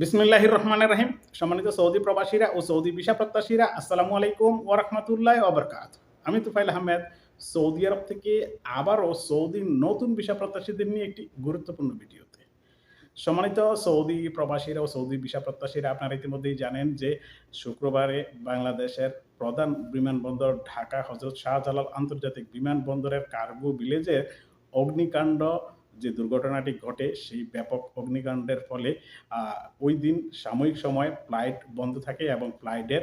বিসমিল্লাহির রহমানের রহিম। সম্মানিত সৌদি প্রবাসীরা ও সৌদি ভিসা প্রত্যাশীরা, আসসালামু আলাইকুম ও রহমতুল্লাহ ওবরকাত আমি তুফাইল আহমেদ, সৌদি আরব থেকে আবারও সৌদি নতুন ভিসা প্রত্যাশীদের নিয়ে একটি গুরুত্বপূর্ণ ভিডিওতে। সম্মানিত সৌদি প্রবাসীরা ও সৌদি ভিসা প্রত্যাশীরা, আপনারা ইতিমধ্যেই জানেন যে শুক্রবারে বাংলাদেশের প্রধান বিমানবন্দর ঢাকা হজরত শাহজালাল আন্তর্জাতিক বিমানবন্দরের কার্গো ভিলেজের অগ্নিকাণ্ড যে দুর্ঘটনাটি ঘটে সেই ব্যাপক অগ্নিকাণ্ডের ফলে ওই দিন সাময়িক সময় ফ্লাইট বন্ধ থাকে এবং ফ্লাইটের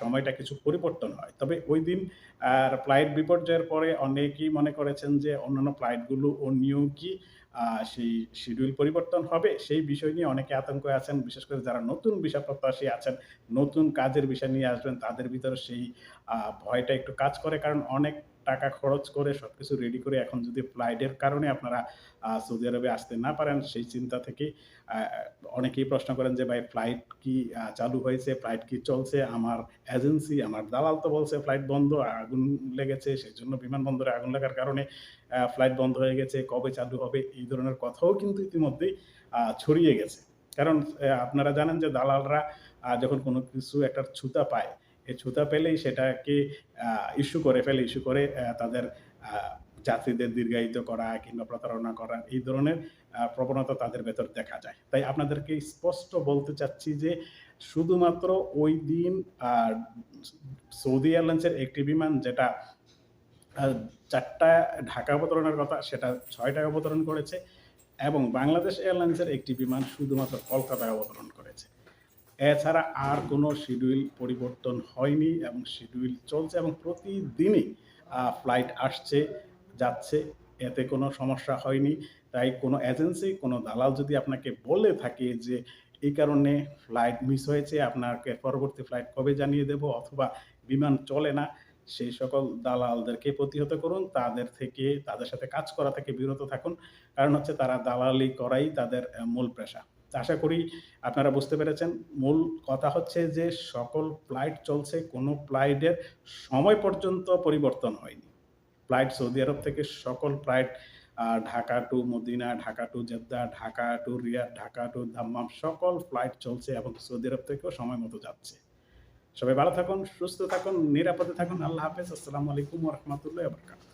সময়টা কিছু পরিবর্তন হয়। তবে ওই দিন, আর ফ্লাইট বিপর্যয়ের পরে অনেকেই মনে করেছেন যে অন্যান্য ফ্লাইটগুলো ও নিয়েও কি সেই শিডিউল পরিবর্তন হবে। সেই বিষয় নিয়ে অনেকে আতঙ্ক আছেন। বিশেষ করে যারা নতুন বিষয় প্রত্যাশী আছেন, নতুন কাজের বিষয় নিয়ে আসবেন, তাদের ভিতরে সেই ভয়টা একটু কাজ করে। কারণ অনেক টাকা খরচ করে সবকিছু রেডি করে এখন যদি ফ্লাইটের কারণে আপনারা সৌদি আরবে আসতে না পারেন, সেই চিন্তা থেকে অনেকেই প্রশ্ন করেন যে, ভাই ফ্লাইট কি চালু হয়েছে? ফ্লাইট কি চলছে? আমার এজেন্সি আমার দালাল তো বলছে ফ্লাইট বন্ধ, আগুন লেগেছে সেই জন্য বিমানবন্দরে আগুন লাগার কারণে ফ্লাইট বন্ধ হয়ে গেছে, কবে চালু হবে? এই ধরনের কথাও কিন্তু ইতিমধ্যেই ছড়িয়ে গেছে। কারণ আপনারা জানেন যে, দালালরা যখন কোনো কিছু একটা ছুতা পায় ছুতা পেলেই সেটাকে ইস্যু করে ফেলে ইস্যু করে তাদের যাত্রীদের দীর্ঘায়িত করা কিংবা প্রতারণা করা, এই ধরনের প্রবণতা তাদের ভেতর দেখা যায়। তাই আপনাদেরকে স্পষ্ট বলতে চাচ্ছি যে শুধুমাত্র ওই দিন সৌদি এয়ারলাইন্সের একটি বিমান যেটা চারটা ঢাকা অবতরণের কথা, সেটা ছয় টাকা অবতরণ করেছে এবং বাংলাদেশ এয়ারলাইন্সের একটি বিমান শুধুমাত্র কলকাতায় অবতরণ করেছে। এছাড়া আর কোনো শিডিউল পরিবর্তন হয়নি এবং শিডিউল চলছে এবং প্রতিদিনই ফ্লাইট আসছে, যাচ্ছে, এতে কোনো সমস্যা হয়নি। তাই কোনো এজেন্সি কোনো দালাল যদি আপনাকে বলে থাকে যে এই কারণে ফ্লাইট মিস হয়েছে, আপনাকে পরবর্তী ফ্লাইট কবে জানিয়ে দেব অথবা বিমান চলে না? সেই সকল দালালদেরকে প্রতিহত করুন, তাদের থেকে, তাদের সাথে কাজ করা থেকে বিরত থাকুন। কারণ হচ্ছে তারা দালালি করাই তাদের মূল পেশা। আশা করি আপনারা বুঝতে পেরেছেন। মূল কথা হচ্ছে যে, সকল ফ্লাইট চলছে, কোনো ফ্লাইটের সময় পর্যন্ত পরিবর্তন হয়নি। ফ্লাইট সৌদি আরব থেকে সকল flight Dhaka to Medina, Dhaka to Jeddah, Dhaka to Riyadh, Dhaka to Dammam, সকল ফ্লাইট চলছে এবং সৌদি আরব থেকেও সময় মতো যাচ্ছে। সবাই ভালো থাকুন, সুস্থ থাকুন, নিরাপদে থাকুন। আল্লাহ হাফেজ। আসসালামু আলাইকুম রহমতুল্লাহ বরকাত